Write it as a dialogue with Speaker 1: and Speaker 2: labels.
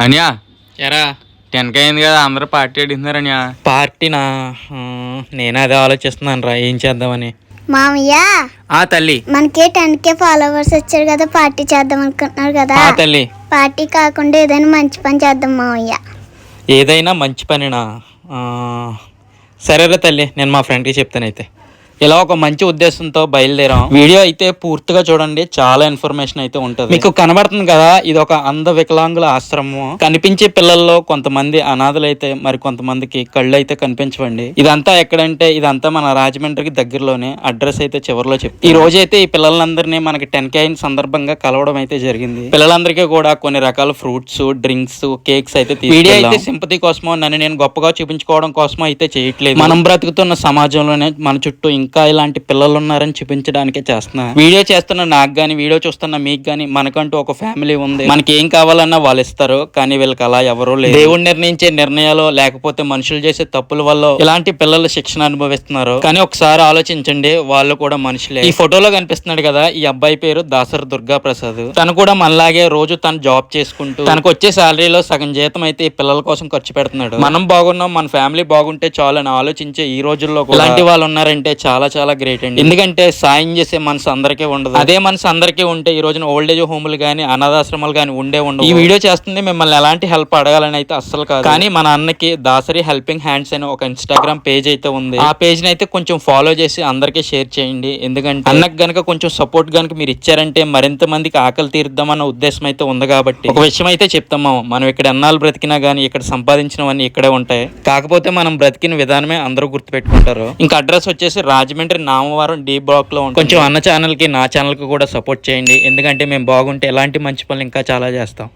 Speaker 1: అనియా
Speaker 2: ఎరా?
Speaker 1: టెన్కి అయింది కదా అందరూ పార్టీ అడిగినారు అనియా.
Speaker 2: పార్టీనా? నేను అదే ఆలోచిస్తున్నాను రా ఏం చేద్దామని.
Speaker 3: మామయ్య?
Speaker 2: ఆ తల్లి.
Speaker 3: మనకి టెన్ కే ఫాలోవర్స్ వచ్చారు కదా పార్టీ చేద్దాం అనుకుంటున్నారు కదా.
Speaker 2: ఆ తల్లి.
Speaker 3: పార్టీ కాకుండా ఏదైనా మంచి పని చేద్దాం మామయ్య.
Speaker 2: ఏదైనా మంచి పనినా? ఆ, సరేరా తల్లి నేను మా ఫ్రెండ్కి చెప్తానైతే. ఇలా ఒక మంచి ఉద్దేశంతో బయలుదేరాం. వీడియో అయితే పూర్తిగా చూడండి. చాలా ఇన్ఫర్మేషన్ అయితే ఉంటుంది. మీకు కనబడుతుంది కదా ఇది ఒక అంధ వికలాంగుల ఆశ్రమం కనిపించే పిల్లల్లో కొంతమంది అనాథలు అయితే మరి కొంతమందికి కళ్ళు అయితే కనిపించవండి. ఇదంతా ఎక్కడంటే ఇదంతా మన రాజమండ్రికి దగ్గరలోనే అడ్రస్ అయితే చివరిలో చెప్తాను ఈ రోజు అయితే ఈ పిల్లలందరినీ మనకి టెన్ కే అయిన సందర్భంగా కలవడం అయితే జరిగింది. పిల్లలందరికీ కూడా కొన్ని రకాల ఫ్రూట్స్ డ్రింక్స్ కేక్స్ అయితే వీడియో అయితే సింపతి కోసమో నన్ను నేను గొప్పగా చూపించుకోవడం కోసమో అయితే చేయట్లేదు. మనం బ్రతుకుతున్న సమాజంలోనే మన చుట్టూ ఇంకా ఇలాంటి పిల్లలు ఉన్నారని చూపించడానికే చేస్తున్నా. వీడియో చేస్తున్న నాకు గానీ వీడియో చూస్తున్న మీకు గానీ మనకంటూ ఒక ఫ్యామిలీ ఉంది. మనకి ఏం కావాలన్నా వాళ్ళు ఇస్తారు కానీ వీళ్ళకి అలా ఎవరూ లేదు దేవుడు నిర్ణయించే నిర్ణయాలు లేకపోతే మనుషులు చేసే తప్పుల వల్ల ఇలాంటి పిల్లలు శిక్షణ అనుభవిస్తున్నారు. కానీ ఒకసారి ఆలోచించండి వాళ్ళు కూడా మనుషులే. ఈ ఫోటోలో కనిపిస్తున్నాడు కదా ఈ అబ్బాయి పేరు దాసరి దుర్గా ప్రసాద్ తను కూడా మనలాగే రోజు తను జాబ్ చేసుకుంటూ తనకు వచ్చే శాలరీలో సగం జీతం అయితే ఈ పిల్లల కోసం ఖర్చు పెడుతున్నాడు. మనం బాగున్నాం మన ఫ్యామిలీ బాగుంటే చాలు అని ఆలోచించే ఈ రోజుల్లో ఇలాంటి వాళ్ళు ఉన్నారంటే చాలా. చాలా గ్రేట్ అండి. ఎందుకంటే సాయం చేసే మనసు అందరికీ ఉండదు. అదే మనసు అందరికీ ఉంటే ఈ రోజున ఓల్డ్ ఏజ్ హోములు కానీ అనాథాశ్రమాలు కానీ ఉండే ఉండవు. ఈ వీడియో చేస్తుంది మిమ్మల్ని ఎలాంటి హెల్ప్ అడగాలని అయితే అస్సలు కాదు. కానీ మన అన్నకి దాసరి హెల్పింగ్ హ్యాండ్స్ అని ఒక ఇన్స్టాగ్రామ్ పేజ్ అయితే ఉంది. ఆ పేజ్ని అయితే కొంచెం ఫాలో చేసి అందరికీ షేర్ చేయండి. ఎందుకంటే అన్నకు గనక కొంచెం సపోర్ట్ గనక మీరు ఇచ్చారంటే మరింత మందికి ఆకలి తీరుద్దామన్న ఉద్దేశం అయితే ఉంది కాబట్టి. ఒక విషయం అయితే చెప్తాము మనం ఇక్కడ ఎన్నాళ్ళు బ్రతికినా గానీ ఇక్కడ సంపాదించినవన్నీ ఇక్కడే ఉంటాయి. కాకపోతే మనం బ్రతికిన విధానమే అందరూ గుర్తుపెట్టుకుంటారు. ఇంకా అడ్రస్ వచ్చేసి రాజమండ్రి నామవరం డి బ్లాక్లో ఉంటుంది. కొంచెం అన్న ఛానల్కి నా ఛానల్కి కూడా సపోర్ట్ చేయండి. ఎందుకంటే మేము బాగుంటే ఎలాంటి మంచి పనులు ఇంకా చాలా చేస్తాం.